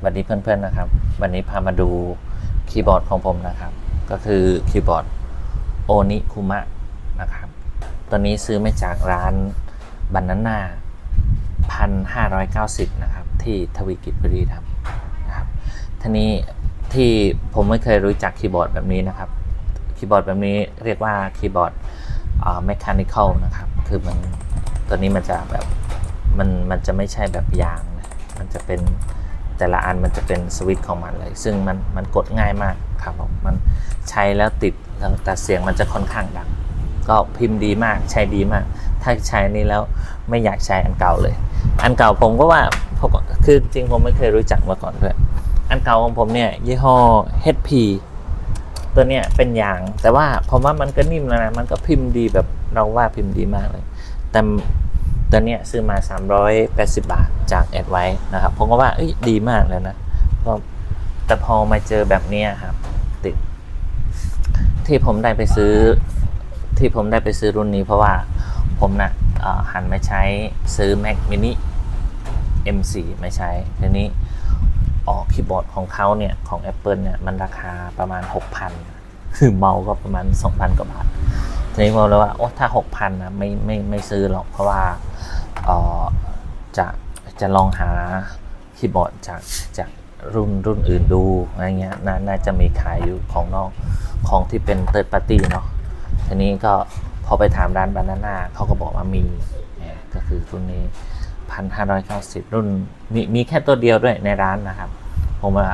สวัสดีเพื่อนๆนะครับ วันนี้พามาดูคีย์บอร์ดของผมนะครับ ก็คือคีย์บอร์ดโอนิคุมะนะครับตอนนี้ซื้อมาจากร้านบันนาน่าพันห้าร้อยเก้าสิบนะครับ ที่ทวีกิจบุรีรัมย์นะครับทีนี้ที่ผมไม่เคยรู้จักคีย์บอร์ดแบบนี้นะครับคีย์บอร์ดแบบนี้เรียกว่าคีย์บอร์ดอ่า mechanical นะครับ คือมันตัวนี้มันจะแบบมันมันจะไม่ใช่แบบยางนะมันจะเป็น แต่ละอันมันจะเป็นสวิตช์ของมันเลย ซึ่งมันมันกดง่ายมากครับผมมันใช้แล้วติดแล้วแต่เสียงมันจะค่อนข้างดังก็พิมพ์ดีมากใช้ดีมาก ถ้าใช้นี้แล้วไม่อยากใช้อันเก่าเลย อันเก่าผมก็ว่าคือจริงผมไม่เคยรู้จักมาก่อนด้วยอันเก่าของผมเนี่ยยี่ห้อ HP ตัวเนี้ยเป็นยาง แต่ว่าผมว่ามันก็นิ่มแล้วนะมันก็พิมพ์ดีแบบเราว่าพิมพ์ดีมากเลย แต่ตัวเนี้ยซื้อมา 380 บาท จากแอดไว้นะครับผมก็ว่าเอ้ยดีมากเลยนะก็แต่พอมาเจอแบบนี้ครับ ติด ที่ผมได้ไปซื้อ ที่ผมได้ไปซื้อรุ่นนี้เพราะว่าผมนะ่ะหันมาใช้ซื้อ Mac mini M4 ไม่ใช้ทีนี้ออกคีย์บอร์ดของเขาเนี่ย ของ Apple เนี่ย มันราคาประมาณ 6,000 คือเมาก็ประมาณ 2,000 กว่าบาททีนี้ผมเลยว่า โอ้ถ้า 6,000นะไม่ไม่ไม่ซื้อหรอกเพราะว่าออจะ จะลองหาคีย์บอร์ดจากจากรุ่นรุ่นอื่นดูอะไรเงี้ยนน่าจะมีขายอยู่ของนอกของที่เป็นเติร์ดปาร์ตี้เนาะทีนี้ก็พอไปถามร้านบานาน่าเขาก็บอกว่ามีก็คือรุ่นนี้พันห้าร้อยเก้าสิบรุ่นมีมีแค่ตัวเดียวด้วยในร้านนะครับผมว่า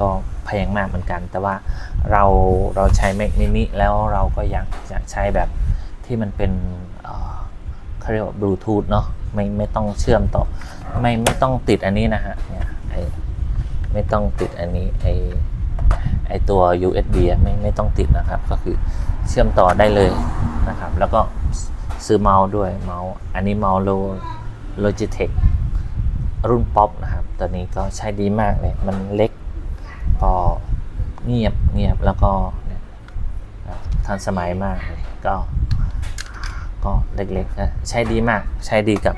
ก็แพงมากเหมือนกัน แต่ว่าเราเราใช้ Mac mini แล้วเราก็อยากอยากใช้แบบที่มันเป็นเขาเรียกว่าบลูทูธเนาะ ไม่ไม่ต้องเชื่อมต่อ ไม่ไม่ต้องติดอันนี้นะฮะเนี่ยไอไม่ต้องติดอันนี้ไอไอตัว USB ไม่ไม่ต้องติดนะครับ ก็คือเชื่อมต่อได้เลยนะครับ แล้วก็ซื้อเมาส์ด้วยเมาส์อันนี้เมาส์ Logitech รุ่นป๊อปนะครับตัวนี้ก็ใช้ดีมากเลย มันเล็กก็เงียบเงียบแล้วก็ทันสมัยมากเลยก็ ก็เล็กๆนะใช้ดีมากใช้ดีกับ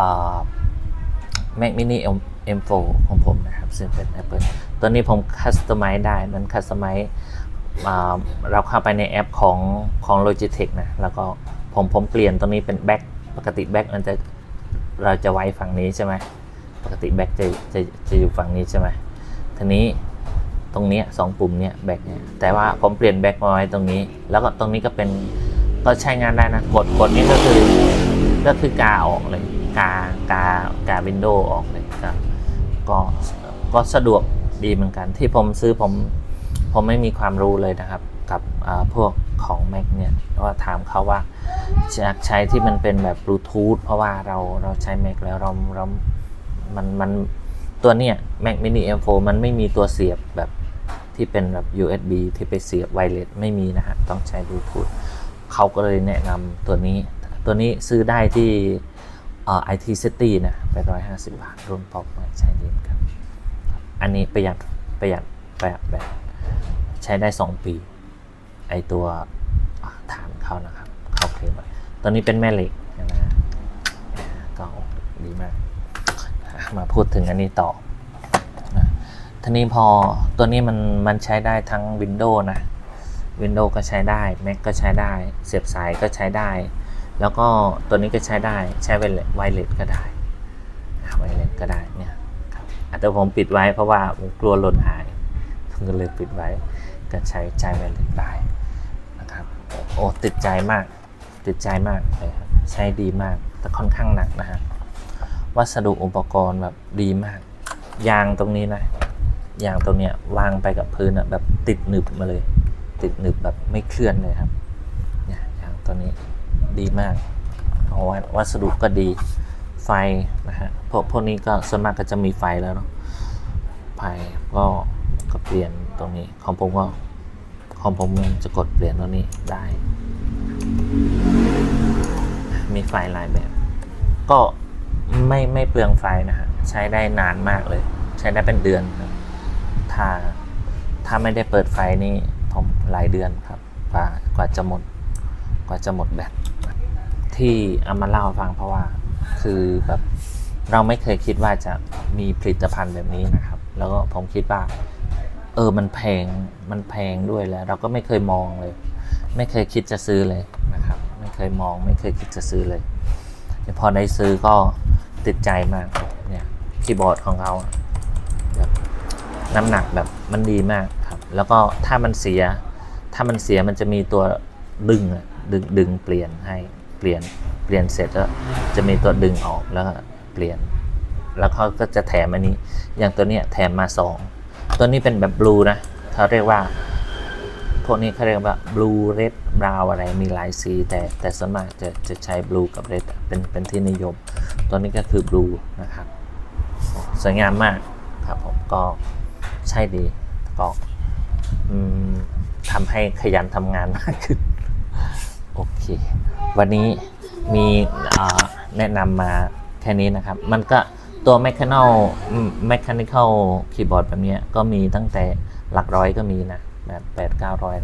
อ่า Mac mini M M4 ของผมนะครับซึ่งเป็น Apple ตัวนี้ผมคัสตอมไมซ์ได้มันคัสตอมไมซ์เราเข้าไปในแอปของของ Logitech นะแล้วก็ผมผมเปลี่ยนตรงนี้เป็นแบ็คปกติแบ็คมันจะเราจะไว้ฝั่งนี้ใช่ไหมปกติแบ็คจะจะจะอยู่ฝั่งนี้ใช่ไหมทีนี้ตรงนี้สองปุ่มเนี้ยแบ็คเนี่ยแต่ว่าผมเปลี่ยนแบ็คมาไว้ตรงนี้ แล้วก็ตรงนี้ก็เป็น ก็ใช้งานได้นะกดกดนี้ก็คือก็คือกาออกเลยกากากาวินโดว์ออกเลยก็ก็ก็สะดวกดีเหมือนกัน ที่ผมซื้อผมผมไม่มีความรู้เลยนะครับ กับพวกของ Mac เนี่ยว่าถามเขาว่าอยากใช้ที่มันเป็นแบบบลูทูธเพราะว่าเราเราใช้ Mac แล้วเราเรามันมันตัวเนี้ย Mac mini M4 มันไม่มีตัวเสียบแบบที่เป็นแบบ USB ที่ไปเสียบไวเลสไม่มีนะฮะ ต้องใช้บลูทูธ เขาก็เลยแนะนำตัวนี้ ตัวนี้ซื้อได้ที่เอ่อ IT City นะไปร้อยห้าสิบบาทรุ่นป๊อปใช้ดีเหมือนกันอันนี้ประหยัดประหยัดประหยัดแบบใช้ได้ 2 ปี ไอตัวฐานเขานะครับเขาเคลมไว้ตัวนี้เป็นแม่เหล็กนะก็ดีมาก มาพูดถึงอันนี้ต่อทีนี้พอตัวนี้มันมันใช้ได้ทั้ง Windows นะ Windows ก็ใช้ได้ Mac ก็ใช้ได้ เสียบสายก็ใช้ได้ แล้วก็ตัวนี้ก็ใช้ได้ ใช้ไวเลสไวเลสก็ได้ไวเลสก็ได้เนี่ยครับแต่ผมปิดไว้เพราะว่าผมกลัวหล่นหาย ผมก็เลยปิดไว้ก็ใช้ใช้ไวเลสได้นะครับ โอ้ติดใจมาก ติดใจมากเลยครับ ใช้ดีมาก แต่ค่อนข้างหนักนะฮะ วัสดุอุปกรณ์แบบดีมาก ยางตรงนี้นะ ยางตรงเนี้ยวางไปกับพื้นอะแบบติดหนึบมาเลย ติดหนึบแบบไม่เคลื่อนเลยครับเนี่ยยางตัวนี้ดีมากเอาว้วัสดุก็ดีไฟนะฮะพวกพวกนี้ก็ส่วนมากก็จะมีไฟแล้วเนาะไฟก็ก็เปลี่ยนตรงนี้ของผมก็ของผมจะกดเปลี่ยนตรงนี้ได้ มีไฟหลายแบบ ก็ไม่ไม่เปลืองไฟนะฮะใช้ได้นานมากเลย ใช้ได้เป็นเดือนครับถ้าถ้าไม่ได้เปิดไฟนี่ หลายเดือนครับกว่ากว่าจะหมดกว่าจะหมดแบตที่เอามาเล่าฟังเพราะว่าคือแบบเราไม่เคยคิดว่าจะมีผลิตภัณฑ์แบบนี้นะครับ แล้วก็ผมคิดว่า เออมันแพงมันแพงด้วยแล้ว เราก็ไม่เคยมองเลย ไม่เคยคิดจะซื้อเลยนะครับ ไม่เคยมองไม่เคยคิดจะซื้อเลยแต่พอได้ซื้อก็ติดใจมากเนี่ยคีย์บอร์ดของเราแบบน้ำหนักแบบมันดีมากครับ แล้วก็ถ้ามันเสีย ถ้ามันเสียมันจะมีตัวดึงอะดึงดึงเปลี่ยนให้เปลี่ยนเปลี่ยนเสร็จแล้วจะมีตัวดึงออกแล้วก็เปลี่ยน แล้วเขาก็จะแถมอันนี้ อย่างตัวเนี้ยแถมมาสองตัวนี้เป็นแบบบลูนะเขาเรียกว่าพวกนี้เขาเรียกว่าบลูเรดบราวอะไรมีหลายสี แต่แต่ส่วนมากจะจะใช้บลูกับเรดเป็นเป็นที่นิยม ตัวนี้ก็คือบลูนะครับสวยงามมากครับผมก็ใช่ดีก็อืม ทำให้ขยันทำงานมากขึ้น โอเค วันนี้มีแนะนำมาแค่นี้นะครับ มันก็ตัว mechanical อืม mechanical keyboard แบบนี้ก็มีตั้งแต่หลักร้อยก็มีนะแบบแปดเก้าร้อย